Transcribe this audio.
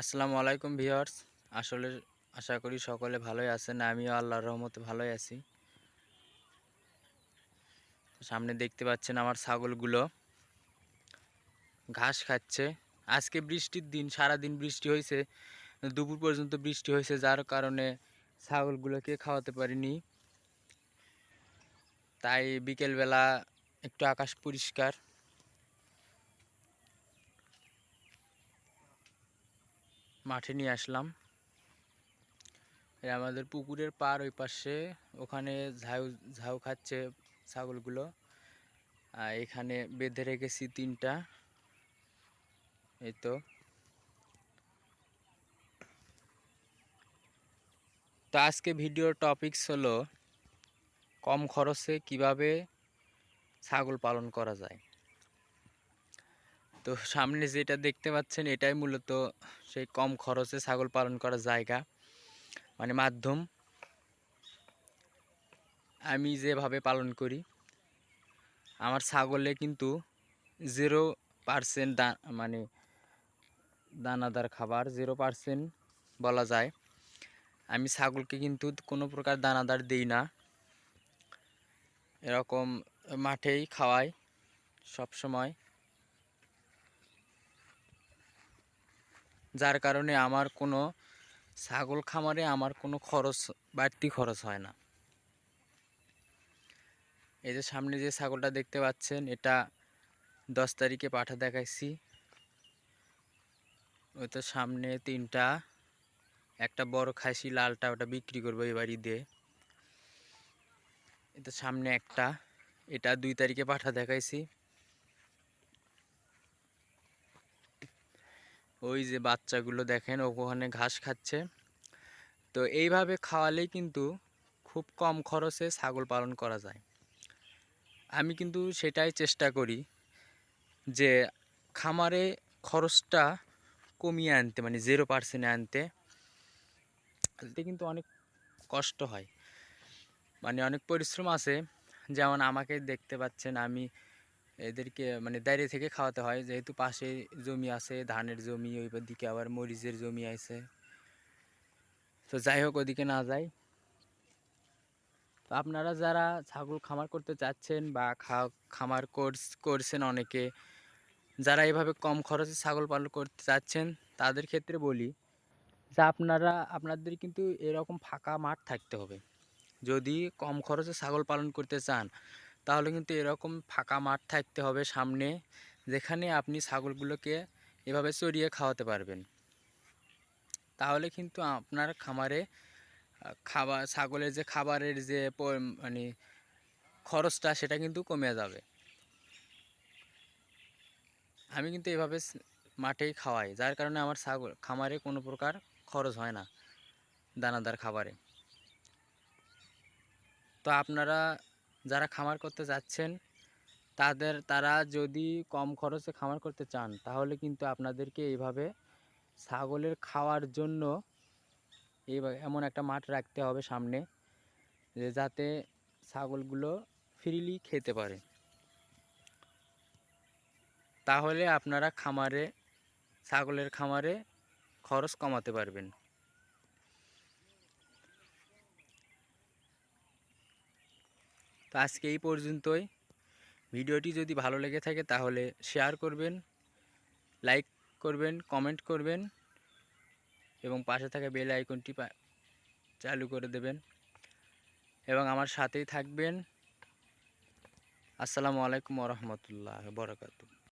আসসালামু আলাইকুম ভিউয়ার্স। আসলে আশা করি সকলে ভালোই আছেন, আমিও আল্লাহর রহমতে ভালোই আছি। সামনে দেখতে পাচ্ছেন আমার ছাগলগুলো। ঘাস খাচ্ছে। আজকে বৃষ্টির দিন সারা দিন বৃষ্টি হয়েছে, দুপুর পর্যন্ত বৃষ্টি হয়েছে, যার কারণে ছাগলগুলোকে খাওয়াতে পারিনি। তাই বিকেলবেলা একটু আকাশ পরিষ্কার। মাঠে নিয়ে আসলাম। আমাদের পুকুরের পার ওই পাশে। ওখানে ঝাউ ঝাউ খাচ্ছে ছাগলগুলো। আর এখানে বেঁধে রেখেছি তিনটা। এই তো। তো আজকে ভিডিওর টপিকস হলো, কম খরচে কীভাবে ছাগল পালন করা যায়? তো সামনে যেটা দেখতে পাচ্ছেন এটাই মূলত সেই কম খরচে ছাগল পালন করার জায়গা মানে মাধ্যম। আমি যেভাবে পালন করি, আমার ছাগলে কিন্তু জিরো পারসেন্ট দা মানে দানাদার খাবার জিরো পারসেন্ট বলা যায়। আমি ছাগলকে কিন্তু কোনো প্রকার দানাদার দিই না। এরকম মাঠেই খাওয়াই সব সময় যার কারণে আমার কোনো ছাগল খামারে আমার কোনো খরচ, বাড়তি খরচ হয় না। এই যে সামনে যে ছাগলটা দেখতে পাচ্ছেন, এটা দশ তারিখে পাঠা দেখাইছি। ওই তো সামনে তিনটা, একটা বড় খাসি, লালটা ওটা বিক্রি করব এবার ঈদে এটা সামনে একটা, এটা দুই তারিখে পাঠা দেখাইছি। ওই যে বাচ্চাগুলো দেখেন ওখানে ঘাস খাচ্ছে। তো এইভাবে খাওয়ালেই কিন্তু খুব কম খরচে ছাগল পালন করা যায়। আমি কিন্তু সেটাই চেষ্টা করি যে খামারে খরচটা কমিয়ে আনতে মানে জিরো পার্সেন্টে আনতে। এতে কিন্তু অনেক কষ্ট হয়। মানে অনেক পরিশ্রম আছে। যেমন আমাকে দেখতে পাচ্ছেন, আমি এদেরকে মানে দাঁড়িয়ে থেকে খাওয়াতে হয়। যেহেতু পাশে জমি আছে, ধানের জমি, ওই দিকে আবার মরিচের জমি আছে। তো যাই হোক, ওদিকে না যাই। তো আপনারা যারা ছাগল খামার করতে চাচ্ছেন বা খামার করছেন অনেকে, যারা এভাবে কম খরচে ছাগল পালন করতে চাচ্ছেন, তাদের ক্ষেত্রে বলি যে আপনারা, আপনাদের কিন্তু এরকম ফাঁকা মাঠ থাকতে হবে। যদি কম খরচে ছাগল পালন করতে চান তাহলে কিন্তু এরকম ফাঁকা মাঠ থাকতে হবে সামনে, যেখানে আপনি ছাগলগুলোকে এভাবে চড়িয়ে খাওয়াতে পারবেন। তাহলে কিন্তু আপনার খামারে খাবার ছাগলের যে খাবারের যে মানে খরচটা সেটা কিন্তু কমে যাবে। আমি কিন্তু এভাবে মাঠেই খাওয়াই, যার কারণে আমার ছাগল, খামারে কোনো প্রকার খরচ হয় না দানাদার খাবারে। তো আপনারা যারা খামার করতে যাচ্ছেন, তাদের, তারা যদি কম খরচে খামার করতে চান, তাহলে কিন্তু আপনাদেরকে এইভাবে ছাগলের খাওয়ার জন্য এই এমন একটা মাঠ রাখতে হবে সামনে, যে যাতে ছাগলগুলো ফ্রিলি খেতে পারে। তাহলে আপনারা খামারে, ছাগলের খামারে খরচ কমাতে পারবেন। আজকে এই পর্যন্তই। ভিডিওটি যদি ভালো লেগে থাকে তাহলে শেয়ার করবেন লাইক করবেন কমেন্ট করবেন এবং পাশে থাকা বেল আইকনটি চালু করে দেবেন। এবং আমার সাথেই থাকবেন। আসসালামু আলাইকুম রহমতুল্লাহ বরকাতু